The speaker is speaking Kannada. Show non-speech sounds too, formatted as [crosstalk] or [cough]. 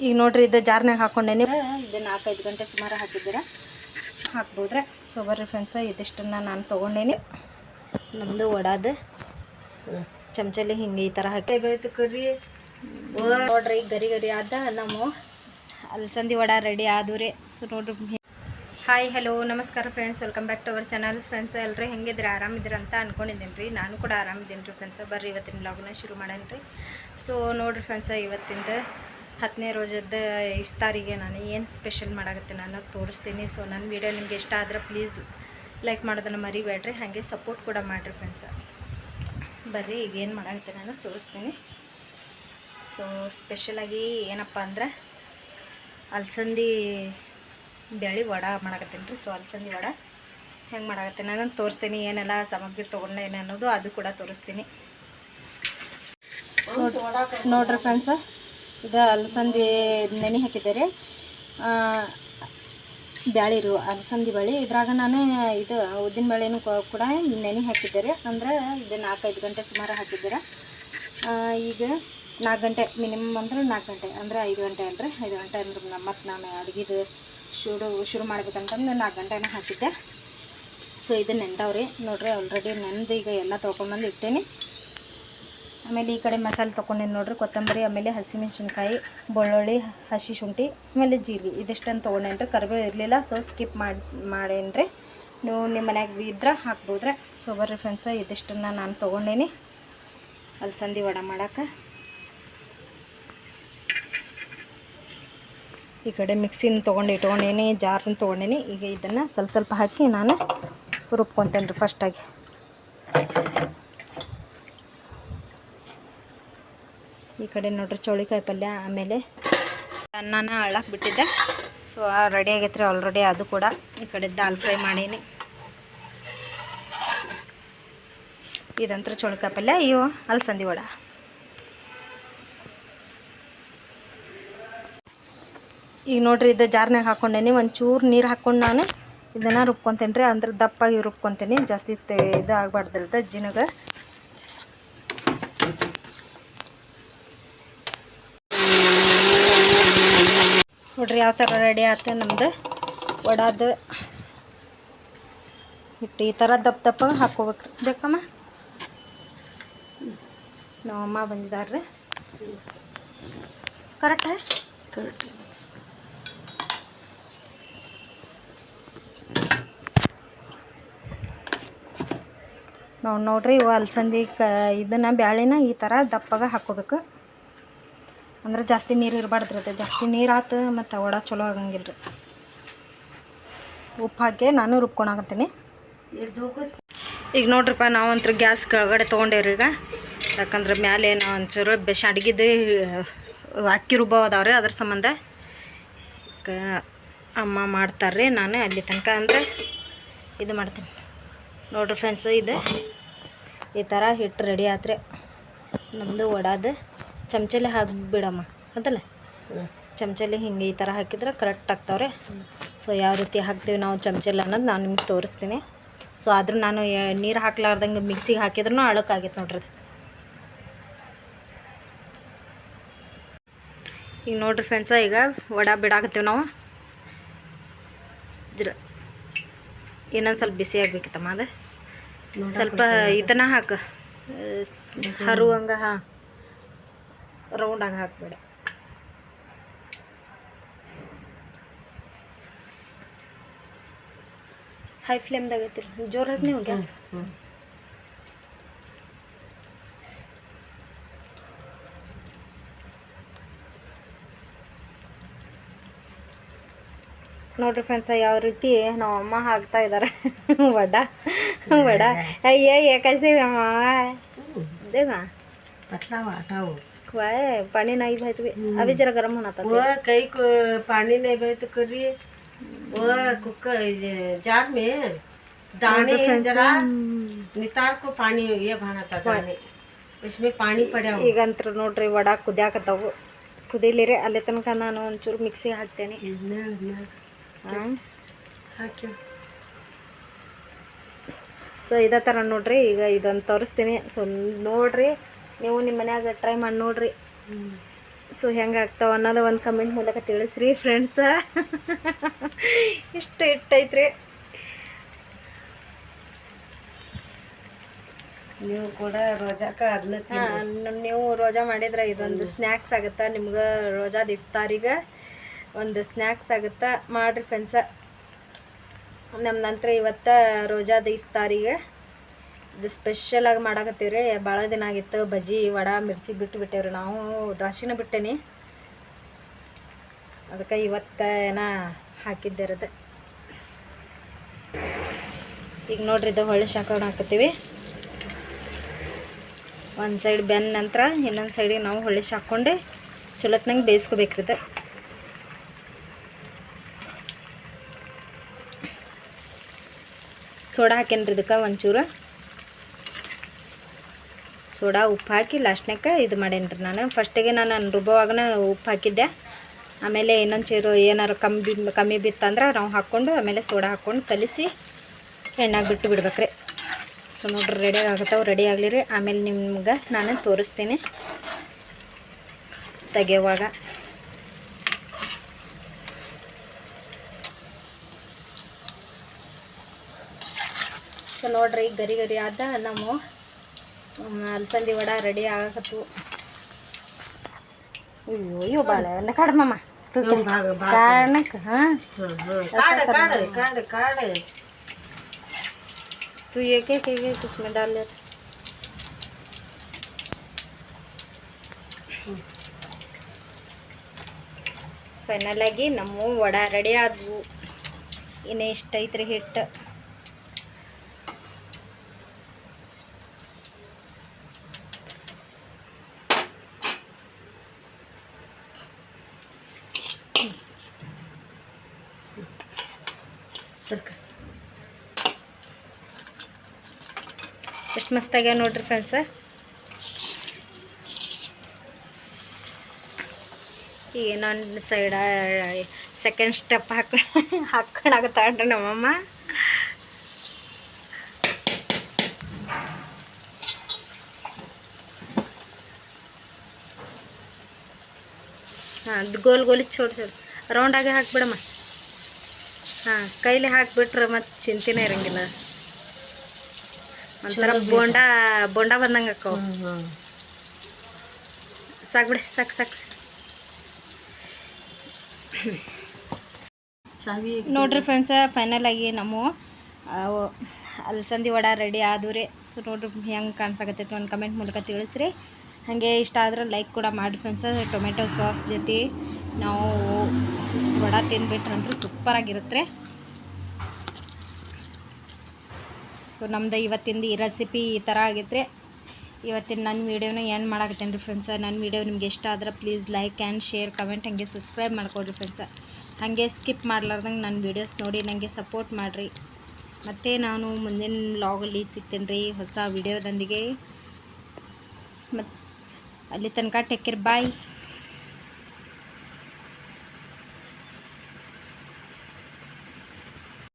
ಈಗ ನೋಡ್ರಿ ಇದು ಜಾರ್ನಾಗ ಹಾಕೊಂಡೇನಿ. ಇದು ನಾಲ್ಕೈದು ಗಂಟೆ ಸುಮಾರು ಹಾಕಿದ್ದೀರ? ಹಾಕ್ಬೋದ್ರೆ? ಸೊ ಬರ್ರಿ ಫ್ರೆಂಡ್ಸ ಇದಿಷ್ಟನ್ನು ನಾನು ತೊಗೊಂಡೇನಿ. ನಮ್ಮದು ವಡಾದ ಚಮಚಲಿ ಹಿಂಗೆ ಈ ಥರ ಹಾಕಿ. ಬೇಕು ಕರಿ. ನೋಡ್ರಿ ಗರಿ ಗರಿ ಆದ ನಮ್ಮ ಅಲ್ಸಂದಿ ವಡ ರೆಡಿ ಆದವ್ರಿ ಸೊ ನೋಡ್ರಿ ಹಾಯ್ ಹಲೋ ನಮಸ್ಕಾರ friends welcome back to our channel friends ಎಲ್ಲರೂ ಹೆಂಗಿದ್ರೆ ಆರಾಮಿದ್ದೀರ ಅಂತ ಅನ್ಕೊಂಡಿದ್ದೀನಿ ರೀ. ನಾನು ಕೂಡ ಆರಾಮಿದ್ದೀನಿ ರೀ ಫ್ರೆಂಡ್ಸ್ ಬರ್ರಿ ಇವತ್ತಿನ ಬ್ಲಾಗ್ನ ಶುರು ಮಾಡೇನಿ ರೀ ಸೊ ನೋಡ್ರಿ ಫ್ರೆಂಡ್ಸ ಇವತ್ತಿಂದ ಹತ್ತನೇ ರೋಜದ ಇಫ್ತಾರಿಗೆ ನಾನು ಏನು ಸ್ಪೆಷಲ್ ಮಾಡಾಗುತ್ತೆ ನಾನು ತೋರಿಸ್ತೀನಿ. ಸೊ ನನ್ನ ವೀಡಿಯೋ ನಿಮ್ಗೆ ಇಷ್ಟ ಆದ್ರೆ ಪ್ಲೀಸ್ ಲೈಕ್ ಮಾಡೋದನ್ನು ಮರಿಬೇಡ್ರಿ. ಹಾಗೆ ಸಪೋರ್ಟ್ ಕೂಡ ಮಾಡಿರಿ ಫ್ರೆಂಡ್ಸ ಬರ್ರಿ, ಈಗ ಏನು ಮಾಡಾಗುತ್ತೆ ನಾನು ತೋರಿಸ್ತೀನಿ. ಸೊ ಸ್ಪೆಷಲಾಗಿ ಏನಪ್ಪ ಅಂದ್ರೆ ಅಲಸಂದಿ ಬೇಳೆ ವಡ ಮಾಡಕತ್ತೀನಿ ರೀ. ಸೊ ಅಲಸಂದಿ ವಡ ಹೆಂಗೆ ಮಾಡಾಕತ್ತೀನಿ ನಾನು ತೋರಿಸ್ತೀನಿ. ಏನೆಲ್ಲ ಸಾಮಗ್ರಿ ತೊಗೊಂಡೇನೆ ಅನ್ನೋದು ಅದು ಕೂಡ ತೋರಿಸ್ತೀನಿ. ನೋಡ್ರಿ ಫ್ರೆಂಡ್ಸ ಇದು ಅಲಸಂದಿ ನೆನೆ ಹಾಕಿದ್ದಾರೆ. ಬ್ಯಾಳಿ ರೀ ಅಲಸಂದಿ ಬಳಿ ಇದ್ರಾಗ ನಾನು ಇದು ಉದ್ದಿನ ಬೇಳೆನೂ ಕೂಡ ನೆನೆ ಹಾಕಿದ್ದಾರೆ. ಅಂದ್ರೆ ಇದು ನಾಲ್ಕೈದು ಗಂಟೆ ಸುಮಾರು ಹಾಕಿದ್ದಾರೆ. ಈಗ ನಾಲ್ಕು ಗಂಟೆ, ಮಿನಿಮಮ್ ಅಂದ್ರೆ ನಾಲ್ಕು ಗಂಟೆ, ಅಂದರೆ ಐದು ಗಂಟೆ ಅಲ್ರಿ. ಐದು ಗಂಟೆ ಅಂದ್ರೆ ಮತ್ತು ನಾನು ಅಡುಗೆದು ಶುರು ಶುರು ಮಾಡ್ಬೇಕಂತಂದು ನಾಲ್ಕು ಗಂಟೆನ ಹಾಕಿದ್ದೆ. ಸೊ ಇದು ನೆಂದವ್ರಿ. ನೋಡ್ರಿ ಆಲ್ರೆಡಿ ನೆಂದು ಈಗ ಎಲ್ಲ ತೊಗೊಂಬಂದು ಇಟ್ಟೇನಿ. ಆಮೇಲೆ ಈ ಕಡೆ ಮಸಾಲೆ ತೊಗೊಂಡೇನು ನೋಡ್ರಿ, ಕೊತ್ತಂಬರಿ, ಆಮೇಲೆ ಹಸಿಮೆಣ್ಸಿನ್ಕಾಯಿ, ಬೆಳ್ಳುಳ್ಳಿ, ಹಸಿ ಶುಂಠಿ, ಆಮೇಲೆ ಜೀರಿಗೆ. ಇದಿಷ್ಟನ್ನು ತೊಗೊಂಡೇನಿ ರೀ ಕರಿಬೇವು ಇರಲಿಲ್ಲ ಸೊ ಸ್ಕಿಪ್ ಮಾಡಿ ಮಾಡೇನಿ ರೀ ನೀವು ನಿಮ್ಮ ಮನ್ಯಾಗ ಇದ್ರೆ ಹಾಕ್ಬೋದ್ರೆ. ಸೊ ಬರ್ರಿ ಫ್ರೆಂಡ್ಸ ಇದಿಷ್ಟನ್ನು ನಾನು ತೊಗೊಂಡೇನಿ. ಅಲ್ಸಂದಿ ವಡ ಮಾಡೋಕ್ಕೆ ಈ ಕಡೆ ಮಿಕ್ಸಿನ ತೊಗೊಂಡು ಇಟ್ಕೊಂಡೇನಿ ಜಾರನ್ನು ತೊಗೊಂಡೇನಿ. ಈಗ ಇದನ್ನು ಸ್ವಲ್ಪ ಸ್ವಲ್ಪ ಹಾಕಿ ನಾನು ರುಬ್ಕೊತೇನೆ ರೀ ಫಸ್ಟಾಗಿ ಈ ಕಡೆ ನೋಡ್ರಿ ಚೌಳಿಕಾಯಿ ಪಲ್ಯ ಆಮೇಲೆ ಅನ್ನನ ಅಳಕ್ಕೆ ಬಿಟ್ಟಿದ್ದೆ. ಸೊ ರೆಡಿ ಆಗೈತ್ರಿ ಆಲ್ರೆಡಿ ಅದು ಕೂಡ. ಈ ಕಡೆ ದಾಲ್ ಫ್ರೈ ಮಾಡೀನಿ. ಇದಂತ್ರ ಚೌಳಿಕಾಯಿ ಪಲ್ಯ, ಇವು ಅಲಸಂದಿ ವಡ. ಈಗ ನೋಡ್ರಿ ಇದು ಜಾರ್ನಾಗ ಹಾಕ್ಕೊಂಡೇನಿ ಒಂಚೂರು ನೀರು ಹಾಕ್ಕೊಂಡು ನಾನು ಇದನ್ನು ರುಬ್ಕೊತೇನೆ ರೀ ಅಂದ್ರೆ ದಪ್ಪಾಗಿ ರುಬ್ಕೊತೀನಿ. ಜಾಸ್ತಿ ಇದು ಆಗ್ಬಾರ್ದಿರುತ್ತೆ ಜಿನಗ. ನೋಡ್ರಿ ಯಾವ ಥರ ರೆಡಿ ಆಯ್ತು ನಮ್ಮದು ಒಡಾದು ಹಿಟ್ಟು ಈ ಥರ ದಪ್ಪ ದಪ್ಪ ಹಾಕೋಬೇಕ್ರಿ ಬೇಕಮ್ಮ? ನಮ್ಮಮ್ಮ ಬಂದಿದ್ದಾರೆ ಕರೆಕ್ಟ ಕರೆಕ್ಟ್ ನೋಡ್ರಿ ಇವು ಅಲಸಂದಿ ಕ ಇದನ್ನು ಬ್ಯಾಳಿನ ಈ ಥರ ದಪ್ಪಗೆ ಹಾಕ್ಕೋಬೇಕು. ಅಂದ್ರೆ ಜಾಸ್ತಿ ನೀರು ಇರಬಾರ್ದು ಅದು ಜಾಸ್ತಿ ನೀರು ಆತು ಮತ್ತು ವಡ ಚಲೋ ಆಗಂಗಿಲ್ಲ ರೀ ಉಪ್ಪು ಹಾಕಿ ನಾನು ರುಬ್ಕೊಳಕತ್ತೀನಿ ಈಗ ನೋಡ್ರಿಪ್ಪ ನಾವಂತ್ರ ಗ್ಯಾಸ್ ಕೆಳಗಡೆ ತೊಗೊಂಡೇವ್ರಿ ಈಗ. ಯಾಕಂದ್ರೆ ಮ್ಯಾಲೆ ನಾವು ಒಂಚೂರು ಬೆಶ ಅಡುಗೆದು ಅಕ್ಕಿ ರುಬ್ಬ ಅದಾವ್ರಿ ಅದ್ರ ಸಂಬಂಧ. ಅಮ್ಮ ಮಾಡ್ತಾರ್ರಿ, ನಾನು ಅಲ್ಲಿ ತನಕ ಅಂದ್ರೆ ಇದು ಮಾಡ್ತೀನಿ. ನೋಡ್ರಿ ಫ್ರೆಂಡ್ಸ್ ಇದು. ಈ ಥರ ಹಿಟ್ಟು ರೆಡಿ ಆತ್ರಿ. ನಮ್ಮದು ವಡಾದ. ಚಮಚಲ್ಲಿ ಹಾಕ್ಬಿಡಮ್ಮ ಅದಲ್ಲ? ಚಮಚಲ್ಲಿ ಹಿಂಗೆ ಈ ಥರ ಹಾಕಿದ್ರೆ ಕರೆಕ್ಟ್ ಆಗ್ತಾವ್ರೆ. ಸೊ ಯಾವ ರೀತಿ ಹಾಕ್ತೀವಿ ನಾವು ಚಮಚಲ್ಲಿ ಅನ್ನೋದು ನಾನು ನಿಮ್ಗೆ ತೋರಿಸ್ತೀನಿ. ಸೊ ಆದರೂ ನಾನು ನೀರು ಹಾಕ್ಲಾರ್ದಂಗೆ ಮಿಕ್ಸಿಗೆ ಹಾಕಿದ್ರೂ ಅಳಕ್ಕಾಗೈತೆ ನೋಡ್ರಿ ಅದು. ಈಗ ನೋಡ್ರಿ ಫ್ರೆಂಡ್ಸ ಈಗ ವಡ ಬಿಡಾಕತ್ತೀವಿ ನಾವು. ಜರ ಇನ್ನೊಂದು ಸ್ವಲ್ಪ ಬಿಸಿ ಆಗ್ಬೇಕಿತ್ತಮ್ಮ ಅದು. ಸ್ವಲ್ಪ ಇದನ್ನ ಹಾಕು. ಹರುವಂಗ ಹಾಂ. ರೌಂಡಾಗಿ ಹಾಕಬೇಡ. ಹೈ ಫ್ಲೇಮ್ದಾಗ ಐತಿರಿ ಜೋರು ಹಾಕಿ ನೀವು ಗ್ಯಾಸ್. ನೋಡ್ರಿ ಫ್ರೆಂಡ್ಸ ಯಾವ ರೀತಿ ನಮ್ಮ ಅಮ್ಮ ಹಾಕ್ತಾ ಇದ್ದಾರೆ [laughs] ವಡ. ವಡ. ಅಯ್ಯ ಏಕಾಸಿ ಅಮ್ಮ ದೇವಾ पतला हटाओ वाय पाणी नाही भाई तुम्ही अभी जरा गरम होणार वो कई को पानी नहीं गए तो करिए वो कुकर ये जार में दाने जरा नितार को पानी ये भाना था दाने उसमें पानी पड़ा हो ಈಗಂತ್ರ ನೋಡ್ರಿ ವಡ ಕುದಿಯಾಕತ್ತಾವು ಕುದಿಲಿರಿ ಅಲ್ಲಿ ತನಕ ನಾನು ಒಂಚೂರು ಮಿಕ್ಸಿಗೆ ಹಾಕ್ತೇನೆ ಹಾಂ ಹಾಕ್ಯೋ ಸೊ ಇದೇ ಥರ ನೋಡ್ರಿ ಈಗ ಇದೊಂದು ತೋರಿಸ್ತೀನಿ ಸೊ ನೋಡ್ರಿ ನೀವು ನಿಮ್ಮ ಮನ್ಯಾಗ ಟ್ರೈ ಮಾಡಿ ನೋಡ್ರಿ. ಸೊ ಹೆಂಗೆ ಆಗ್ತಾವ ಅನ್ನೋದು ಒಂದು ಕಮೆಂಟ್ ಮೂಲಕ ತಿಳಿಸ್ರಿ ಫ್ರೆಂಡ್ಸ ಇಷ್ಟು ಇಟ್ಟೈತ್ರಿ ನೀವು ಕೂಡ ರೋಜಾಕ ಅದನ್ನ ನೀವು ರೋಜಾ ಮಾಡಿದ್ರೆ ಇದೊಂದು ಸ್ನ್ಯಾಕ್ಸ್ ಆಗುತ್ತೆ? ನಿಮ್ಗೆ ರೋಜಾದ ಇಫ್ತಾರಿಗೆ ಒಂದು ಸ್ನ್ಯಾಕ್ಸ್ ಆಗುತ್ತೆ? ಮಾಡ್ರಿ ಫ್ರೆಂಡ್ಸ ನಮ್ಮ ನಂತರ ಇವತ್ತು ರೋಜಾದ ಇಫ್ತಾರಿಗೆ ಇದು ಸ್ಪೆಷಲಾಗಿ ಮಾಡಾಕತ್ತೀವಿ ರೀ ಭಾಳ ದಿನ ಆಗಿತ್ತು. ಬಜ್ಜಿ, ವಡ, ಮಿರ್ಚಿ ಬಿಟ್ಟು ಬಿಟ್ಟೇವ್ರಿ. ನಾವು ದ್ರಾಕ್ಷಿನ ಬಿಟ್ಟೇನಿ. ಅದಕ್ಕೆ ಇವತ್ತು ಏನ ಹಾಕಿದ್ದಿರೋದು. ಈಗ ನೋಡ್ರಿ ಇದು ಹೊಳ್ಳಿ ಶಾಖ ಹಾಕತ್ತೀವಿ. ಒಂದು ಸೈಡ್ ಬೆನ್ನ ನಂತರ ಇನ್ನೊಂದು ಸೈಡಿಗೆ ನಾವು ಹೊಳ್ಳಿ ಹಾಕ್ಕೊಂಡು ಚಲೋತ್ನಂಗೆ ಬೇಯಿಸ್ಕೋಬೇಕ್ರಿ ಇದು. ಸೋಡಾ ಹಾಕೇನ್ರಿ ಇದಕ್ಕೆ ಒಂಚೂರು. ಸೋಡಾ ಉಪ್ಪು ಹಾಕಿ ಲಾಸ್ಟ್ನಾಗ ಇದು ಮಾಡೇನ್ರಿ ನಾನು. ಫಸ್ಟಿಗೆ ನಾನು ರುಬ್ಬವಾಗನ ಉಪ್ಪು ಹಾಕಿದ್ದೆ. ಆಮೇಲೆ ಇನ್ನೊಂದು ಚೀರು ಏನಾರು ಕಮ್ಮಿ ಕಮ್ಮಿ ಬಿತ್ತಂದ್ರೆ ನಾವು ಹಾಕ್ಕೊಂಡು ಆಮೇಲೆ ಸೋಡಾ ಹಾಕ್ಕೊಂಡು ಕಲಿಸಿ ಎಣ್ಣಾಗ ಬಿಟ್ಟು ಬಿಡ್ಬೇಕ್ರಿ. ಸೊ ನೋಡ್ರಿ ರೆಡಿ ಆಗುತ್ತವೆ ರೆಡಿ ಆಗಲಿ ರೀ ಆಮೇಲೆ ನಿಮ್ಗೆ ನಾನು ತೋರಿಸ್ತೀನಿ. ತೆಗೆಯುವಾಗ. ಸೊ ನೋಡ್ರಿ ಗರಿ ಗರಿ ಆದ ನಾವು ಅಲಸಂದಿ ವಡ ರೆಡಿ ಆಗಕತ್ತು ಅಯ್ಯೋ ಅಯ್ಯೋ ಬಾಳೆ ಕಡ್ಮಮ್ಮ ಭಾಗ ಭಾಗ ಕಾರಣಕ್ಕೆ ಹಾಂ ಕಾಡ ಕಾಡ ಕಾಡ ಕಾಡ तू एक एक एक एक उसमें डाल ले ಫೈನಲ್ ಆಗಿ ನಮ್ಮ ವಡ ರೆಡಿ ಆದವು ಇನ್ನು ಇಷ್ಟ ಐತ್ರಿ ಹಿಟ್ಟು ಸರ್ಕ ಎಷ್ಟು ಮಸ್ತಾಗ್ಯಾವ ನೋಡ್ರಿ ಫ್ರೆಂಡ್ಸ ಈಗ ಇನ್ನೊಂದು ಸೈಡ ಸೆಕೆಂಡ್ ಸ್ಟೆಪ್ ಹಾಕ ಹಾಕೊಂಡಾಗತ್ತಾಳ್ರಿ ನಮ್ಮಮ್ಮ. ಹಾಂ ಗೋಲ್ ಗೋಲಿ ಚೋಡ್ ಚೋಡ್ ರೌಂಡಾಗೆ ಹಾಕ್ಬಿಡಮ್ಮ. ಹಾಂ ಕೈಲಿ ಹಾಕ್ಬಿಟ್ರೆ ಮತ್ತೆ ಚಿಂತೆನೆ ಇರಂಗಿಲ್ಲ. ಒಂಥರ ಬೋಂಡ ಬೋಂಡ ಬಂದಂಗೆ ಅಕ್ಕವು ಸಾಕು ಬಿಡಿ ಸಾಕು ಸಾಕು. ನೋಡ್ರಿ ಫ್ರೆಂಡ್ಸ ಫೈನಲ್ ಆಗಿ ನಮ್ಮ ಅಲ್ಸಂದಿ ವಡ ರೆಡಿ ಆದವು ರೀ ಸೊ ನೋಡ್ರಿ ಹೆಂಗೆ ಕಾಣಿಸಾಕತ್ತೈತಿ ಒಂದು ಕಮೆಂಟ್ ಮೂಲಕ ತಿಳಿಸ್ರಿ. ಹಾಗೆ ಇಷ್ಟ ಆದ್ರೆ ಲೈಕ್ ಕೂಡ ಮಾಡಿ ಫ್ರೆಂಡ್ಸ ಟೊಮೆಟೊ ಸಾಸ್ ಜೊತೆ. ನಾವು ವಡ ಸೂಪರ್ ಸೂಪರಾಗಿರುತ್ತೆ. ಸೊ ನಮ್ದು ಇವತ್ತಿಂದ ಈ ರೆಸಿಪಿ ಈ ಥರ ಆಗಿದ್ರೆ ಇವತ್ತಿನ ನನ್ನ ವೀಡಿಯೋನ ಏನು ಮಾಡಾಕತ್ತೇನೆ ರೀ ಫ್ರೆಂಡ್ಸ ನನ್ನ ವೀಡಿಯೋ ನಿಮ್ಗೆ ಇಷ್ಟ ಆದ್ರೆ please like and share comment ಹಾಗೆ ಸಬ್ಸ್ಕ್ರೈಬ್ ಮಾಡ್ಕೊಡ್ರಿ ಫ್ರೆಂಡ್ಸ ಹಾಗೆ ಸ್ಕಿಪ್ ಮಾಡ್ಲಾರ್ದಂಗೆ ನನ್ನ ವೀಡಿಯೋಸ್ ನೋಡಿ ನನಗೆ ಸಪೋರ್ಟ್ ಮಾಡಿರಿ. ಮತ್ತು ನಾನು ಮುಂದಿನ ವ್ಲಾಗಲ್ಲಿ ಸಿಗ್ತೇನೆ ರೀ ಹೊಸ ವೀಡಿಯೋದೊಂದಿಗೆ. ಮತ್ತು ಅಲ್ಲಿ ತನಕ ಟೇಕ್ ಕೇರ್ ಬಾಯ್